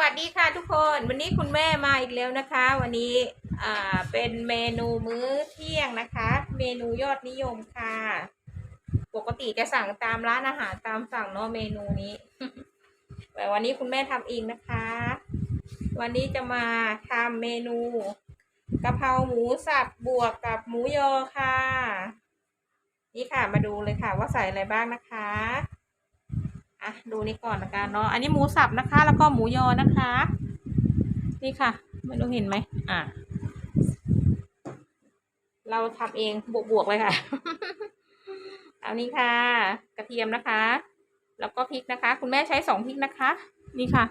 วัสดีค่ะทุกคน วันนี้คุณแม่มาอีกแล้วนะคะ วันนี้อ่าเป็นเมนูมื้อเที่ยงนะคะ เมนูยอดนิยมค่ะ ปกติจะสั่งตามร้านอาหารตามสั่งเนาะเมนูนี้ แต่วันนี้คุณแม่ทำเองนะคะ วันนี้จะมาทำเมนูกะเพราหมูสับบวกกับหมูยอค่ะ นี่ค่ะมาดูเลยค่ะว่าใส่อะไรบ้างนะคะ อะดูนี่ก่อนละกันเนาะอันนี้หมูสับนะคะ แล้วก็หมูยอนะคะ นี่ค่ะไม่รู้เห็นไหมอะเราทำเองบวกๆเลยค่ะเอานี่ค่ะ กระเทียมนะคะ แล้วก็พริกนะคะ คุณแม่ใช้สองพริกนะคะ นี่ค่ะ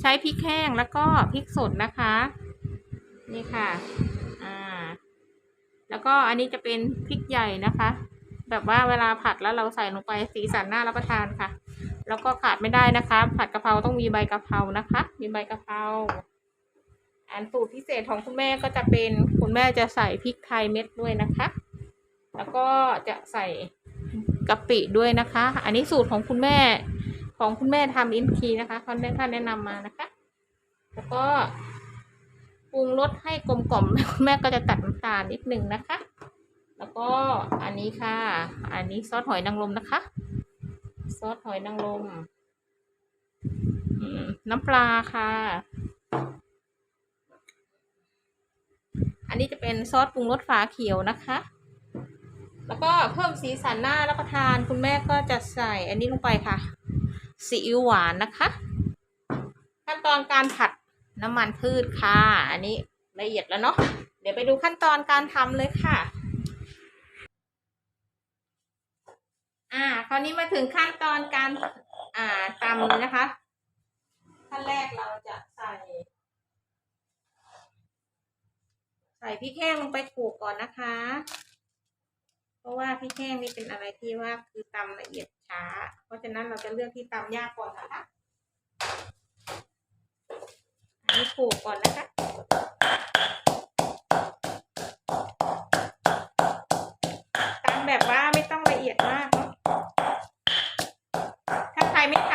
ใช้พริกแห้งแล้วก็พริกสดนะคะ นี่ค่ะอ่าแล้วก็อันนี้จะเป็นพริกใหญ่นะคะ แบบว่าเวลาผัดแล้วเราใส่ลงไปสีสันน่ารับประทานค่ะ แล้วก็ขาดไม่ได้นะคะ ผัดกะเพราต้องมีใบกะเพรานะคะ มีใบกะเพราอันสูตรพิเศษของคุณแม่ก็จะเป็นคุณแม่จะใส่พริกไทยเม็ดด้วยนะคะ แล้วก็จะใส่กะปิด้วยนะคะ อันนี้สูตรของคุณแม่ของคุณแม่ทำอินทีนะคะท่านท่านแนะนำมานะคะ แล้วก็ปรุงรสให้กลมกล่อมคุณแม่ก็จะตัดน้ำตาลนิดหนึ่งนะคะ แล้วก็อันนี้ค่ะ อันนี้ซอสหอยนางรมนะคะ ซอสหอยนางรมอืมน้ำปลาค่ะ อันนี้จะเป็นซอสปรุงรสฝาเขียวนะคะ แล้วก็เพิ่มสีสันหน้ารับประทานคุณแม่ก็จะใส่อันนี้ลงไปค่ะซีอิ๊วหวานนะคะ ขั้นตอนการผัดน้ำมันพืชค่ะ อันนี้ละเอียดแล้วเนาะเดี๋ยวไปดูขั้นตอนการทำเลยค่ะ อ่า คราวนี้มาถึงขั้นตอนการ อ่าตำนะคะ ขั้นแรกเราจะใส่ ใส่พริกแห้งลงไปขลกก่อนนะคะ เพราะว่าพริกแห้งนี่เป็นอะไรที่ว่าคือตำละเอียดช้า เพราะฉะนั้นเราจะเลือกที่ตำยากก่อนนะคะอันนี้ขลกก่อนนะคะตำแบบว่าไม่ต้องละเอียดมาก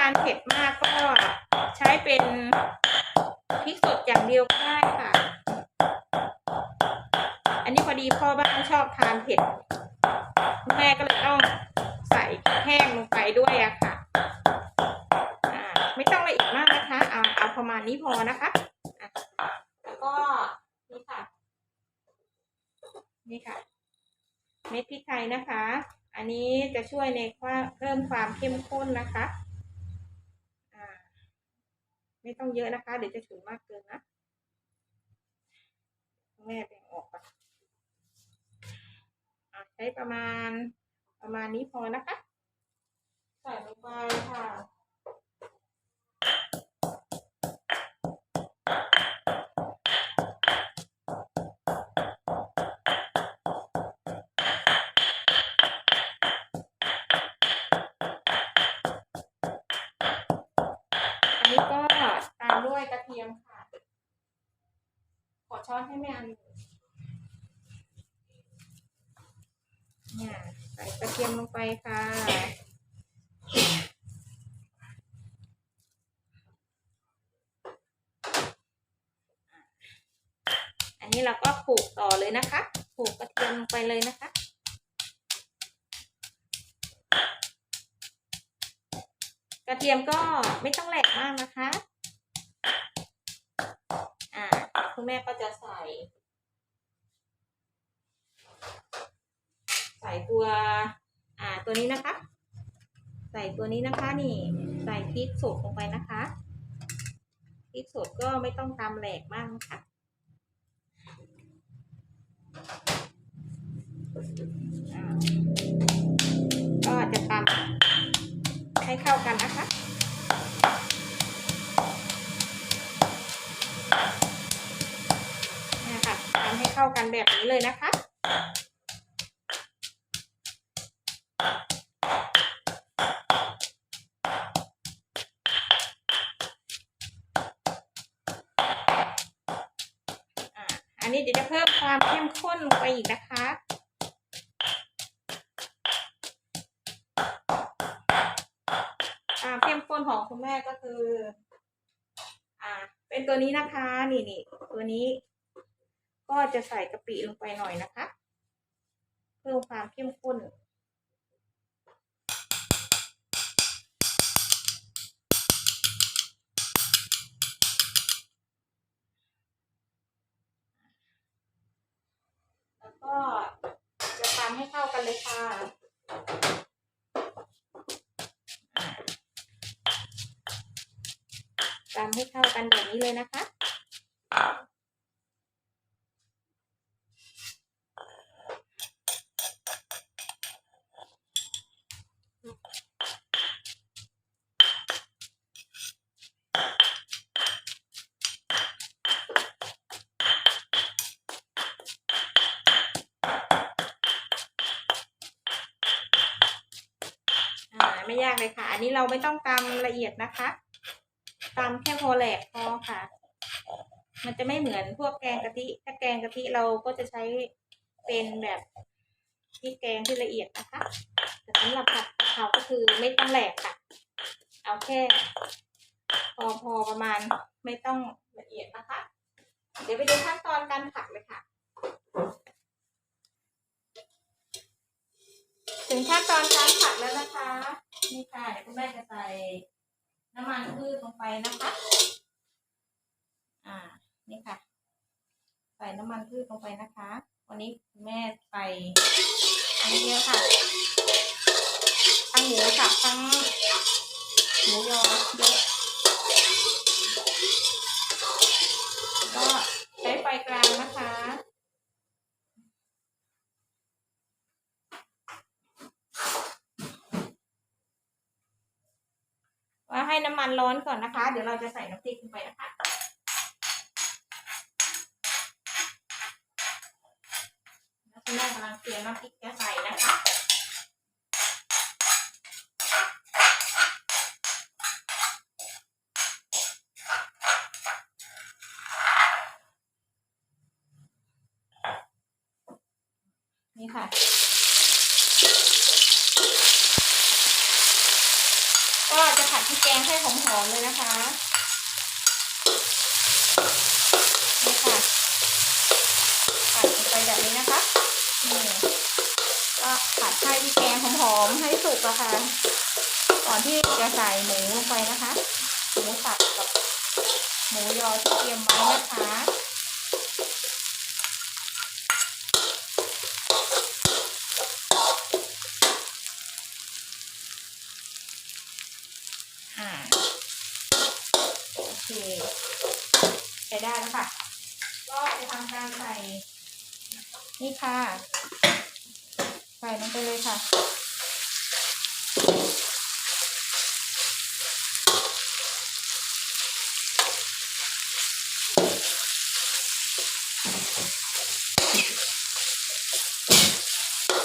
านเผ็ดมากก็ใช้เป็นพริกสดอย่างเดียวก็ได้ค่ะ อันนี้พอดีพ่อบ้านชอบทานเผ็ดแม่ก็เลยต้องใส่แห้งลงไปด้วยอะค่ะไม่ต้องละเอียดมากนะคะ เอาเอาประมาณนี้พอนะคะแล้วก็นี่ค่ะ นี่ค่ะ เม็ดพริกไทยนะคะ อันนี้จะช่วยในความเพิ่มความเข้มข้นนะคะ ไม่ต้องเยอะนะคะ เดี๋ยวจะฉุนมากเกินนะ แม่แบ่งออกก่อนใช้ประมาณประมาณนี้พอนะคะ ใส่ลงไปค่ะ เนี่ยใส่กระเทียมลงไปค่ะ อันนี้เราก็โขลกต่อเลยนะคะโขลกกระเทียมลงไปเลยนะคะกระเทียมก็ไม่ต้องแหลกมากนะคะ อ่า คุณแม่ก็จะใส่ ส่ตัวอ่าตัวนี้นะคะ ใส่ตัวนี้นะคะนี่ใส่พริกสดลงไปนะคะพริกสดก็ไม่ต้องตำแหลกมากะคะอ่าก็จะตำให้เข้ากันนะคะนี่ค่ะทำให้เข้ากันแบบนี้เลยนะคะ เดี๋ยวจะเพิ่มความเข้มข้นลงไปอีกนะคะความเข้มข้นของคุณแม่ก็คือ อ่า เป็นตัวนี้นะคะ นี่นี่ตัวนี้ ก็จะใส่กะปิลงไปหน่อยนะคะ เพิ่มความเข้มข้น ค่ะอ่าตำให้เข้ากันแบบนี้เลยนะคะากเลยค่ะ อันนี้เราไม่ต้องตำละเอียดนะคะตำแค่พอแหลกพอค่ะ มันจะไม่เหมือนพวกแกงกะทิ ถ้าแกงกะทิเราก็จะใช้เป็นแบบที่แกงที่ละเอียดนะคะ แต่สำหรับผัดกะเพราก็คือไม่ต้องแหลกค่ะ เอาแค่ พอพอประมาณไม่ต้องละเอียดนะคะ เดี๋ยวไปดูขั้นตอนการผัดเลยค่ะ ถึงขั้นตอนการผัดแล้วนะคะ นี่ค่ะเดี๋ยวคุณแม่จะใส่น้ำมันพืชลงไปนะคะ อ่า นี่ค่ะ ใส่น้ำมันพืชลงไปนะคะ วันนี้คุณแม่ใส่อันนี้เยอะค่ะทั้งหมูสับทั้งหมูยอเยอะก็ใช้ไฟกลางนะคะ ว่าให้น้ำมัน ร้อนก่อนนะคะ เดี๋ยวเราจะใส่น้ำพริกลงไปนะคะแล้วคุณแม่กำลังเตรียมน้ำพริกจะใส่นะคะนี่ค่ะ ก็จะ ผัดพริกแกงให้หอมๆเลยนะคะนี่ค่ะผัดลงไปแบบนี้นะคะนี่ก็ผัดให้พริกแกงหอมๆให้สุกอะค่ะ ก่อนที่จะใส่หมูลงไปนะคะหมูสับกับหมูยอที่เตรียมไว้นะคะ อ่า โอเคใช้ได้แล้วค่ะ ก็จะทำการใส่ นี่ค่ะ ใส่ลง ไปเลยค่ะ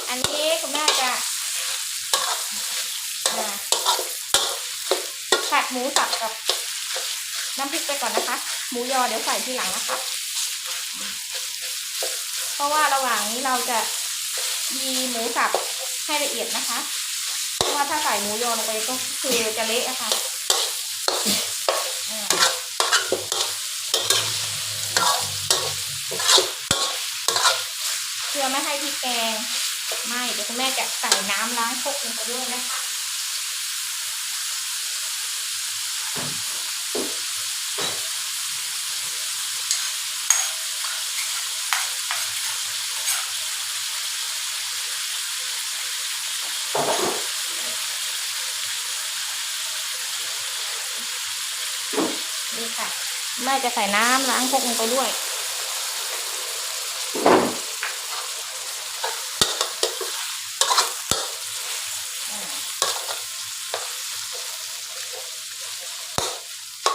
อันนี้คุณแม่จะผัดหมูสับกับน้ำพริกไปก่อนนะคะ หมูยอเดี๋ยวใส่ทีหลังนะคะ เพราะว่าระหว่างนี้เราจะ ยีหมูสับให้ละเอียดนะคะ เพราะว่าถ้าใส่หมูยอลงไปก็คือจะเละอะค่ะอ่าเพื่อไม่ให้พริกแกงไม่เดี๋ยวคุณแม่จะใส่น้ำล้างครกลงไปด้วยนะคะ ม่จะใส่น้ำล้างพกลงไปด้วย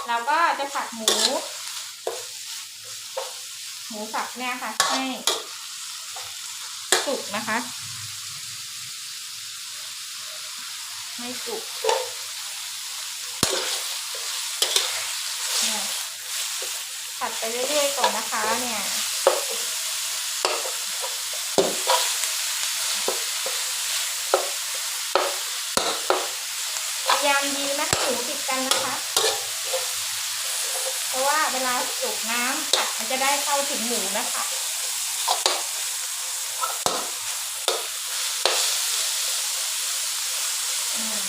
เราก็จะผัดหมู หมูสับเนี่ยค่ะ ให้สุกนะคะให้สุกเนี่ยผัด ไปเรื่อยๆก่อนนะคะเนี่ยพยายามดีไม่ให้หมูติดกันนะคะ เพราะว่าเวลาจุกน้ำผัดมันจะได้เข้าถึงหมูนะคะ อืม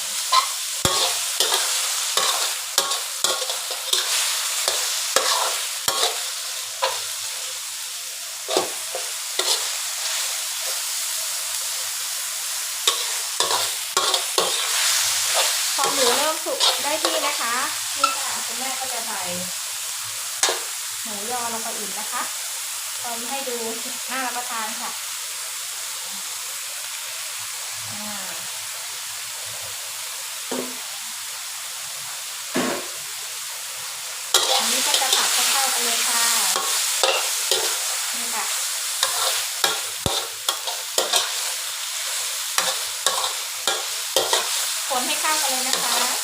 พอหมูเริ่มสุก ได้ที่นะคะนี่ค่ะคุณแม่ก็จะใส่หมูยอลงไปอีกนะคะทำให้ดูน่ารับประทานค่ะอันนี้ก็จะผัดเข้าๆกันเลยค่ะ นี่ค่ะคนให้เข้ากันเลยนะคะ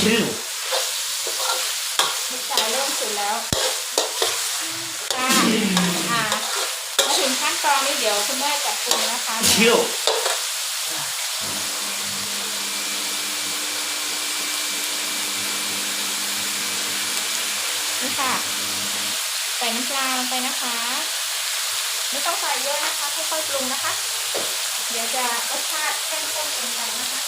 คิวลูกชายเริ่มสุดแล้วอ่าอ่ามาถึงขั้นตอนนี้เดี๋ยวคุณแม่จัดปรุงนะคะคิวนี่ค่ะ ใส่น้ำปลาลงไปนะคะ ไม่ต้องใส่เยอะนะคะค่อยๆปรุงนะคะ เดี๋ยวจะรสชาติเข้มข้นเกินไปนะคะ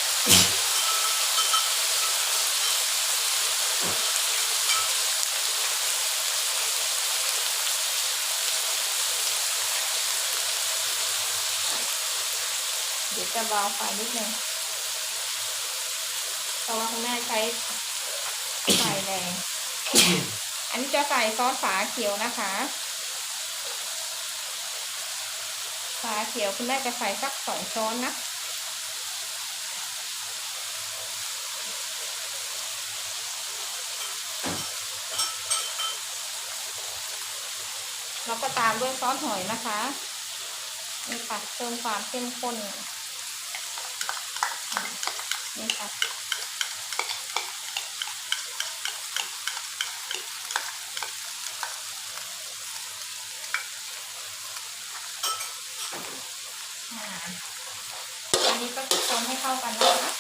เดี๋ยว จะเบาไฟนิดนึงเพราะว่าคุณแม่ใช้ไฟแรงอันนี้จะใส่ซอสฝาเขียวนะคะ ฝาเขียวคุณแม่จะใส่สักสองช้อนนะแล้วก็ตามด้วยซอสหอยนะคะนี่ค่ะเติมความเข้มข้น นี่ค่ะ อ่าอันนี้ก็คนให้เข้ากันนะคะ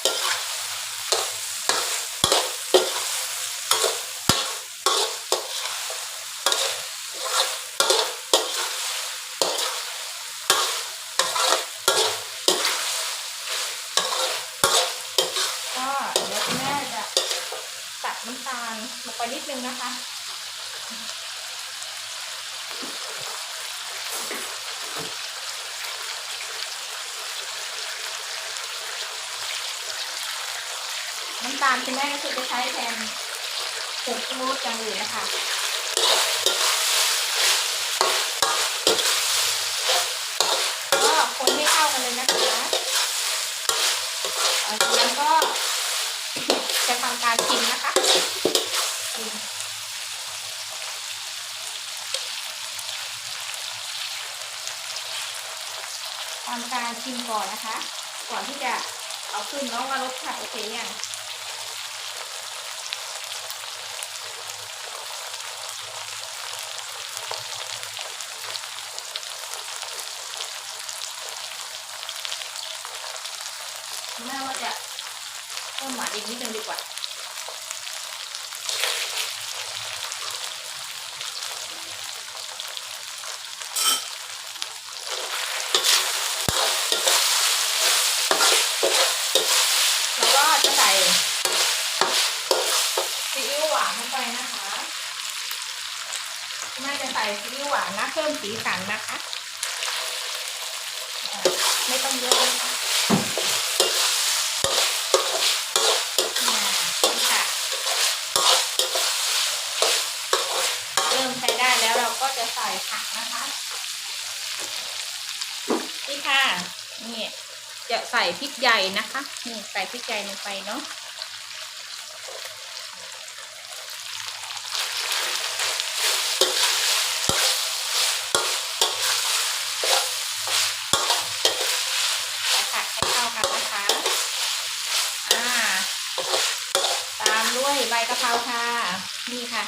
ก็เดี๋ยวคุณแม่จะตัดน้ำตาลลงไปนิดนึงนะคะ น้ำตาลคุณแม่ก็คือจะใช้แทนผงชูรสอย่างอื่นนะคะก็คนให้เข้ากันเลยนะคะจากนั้นก็จะทำการชิมนะคะชิมทำการชิมก่อนนะคะ ก่อนที่จะเอาขึ้นเน้องว่ารสชาติโอเคยังแม่ว่าจะเพิ่มหวาน อีกนิดนึงดีกว่าแล้วก็จะใส่ซีอิ๊วหวานลงไปนะคะแม่จะใส่ซีอิ๊วหวานนะเพิ่มสีสันนะคะ ไม่ต้องเยอะนะคะอ่านี่ค่ะ เริ่มใช้ได้แล้วเราก็ จะใส่ผักนะคะนี่ค่ะนี่จะใส่พริกใหญ่นะคะนี่ใส่พริกใหญ่ลงไปเนาะ ด้วยใบกะเพราค่ะ นี่ค่ะ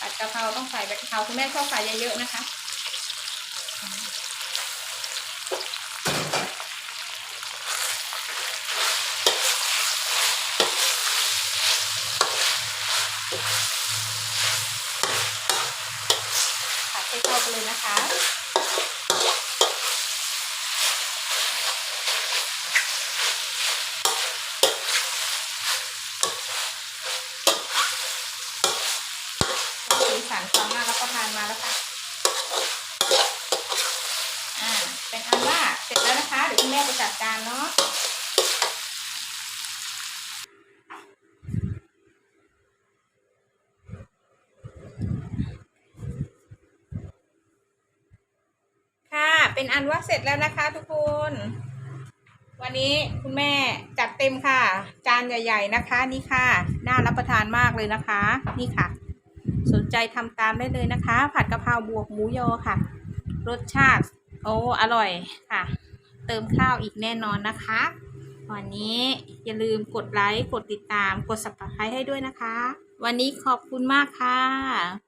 ผัดกะเพราต้อง ใส่ใบกะเพราคุณแม่ชอบใส่เยอะๆนะคะ ผัดให้เข้ากันเลยนะคะ สีสันความน่ารับประทานมาแล้วค่ะ อ่า เป็นอันว่าเสร็จแล้วนะคะ เดี๋ยวคุณแม่ไปจัดการเนาะ ค่ะ เป็นอันว่าเสร็จแล้วนะคะ ทุกคน วันนี้คุณแม่จัดเต็มค่ะ จานใหญ่ ๆนะคะ นี่ค่ะ น่ารับประทานมากเลยนะคะ นี่ค่ะ สนใจทำตามได้เลยนะคะ ผัดกะเพราบวกหมูยอค่ะ รสชาติ โอ้อร่อยค่ะ เติมข้าวอีกแน่นอนนะคะ วันนี้อย่าลืมกดไลค์กดติดตามกด subscribe ให้ด้วยนะคะ วันนี้ขอบคุณมากค่ะ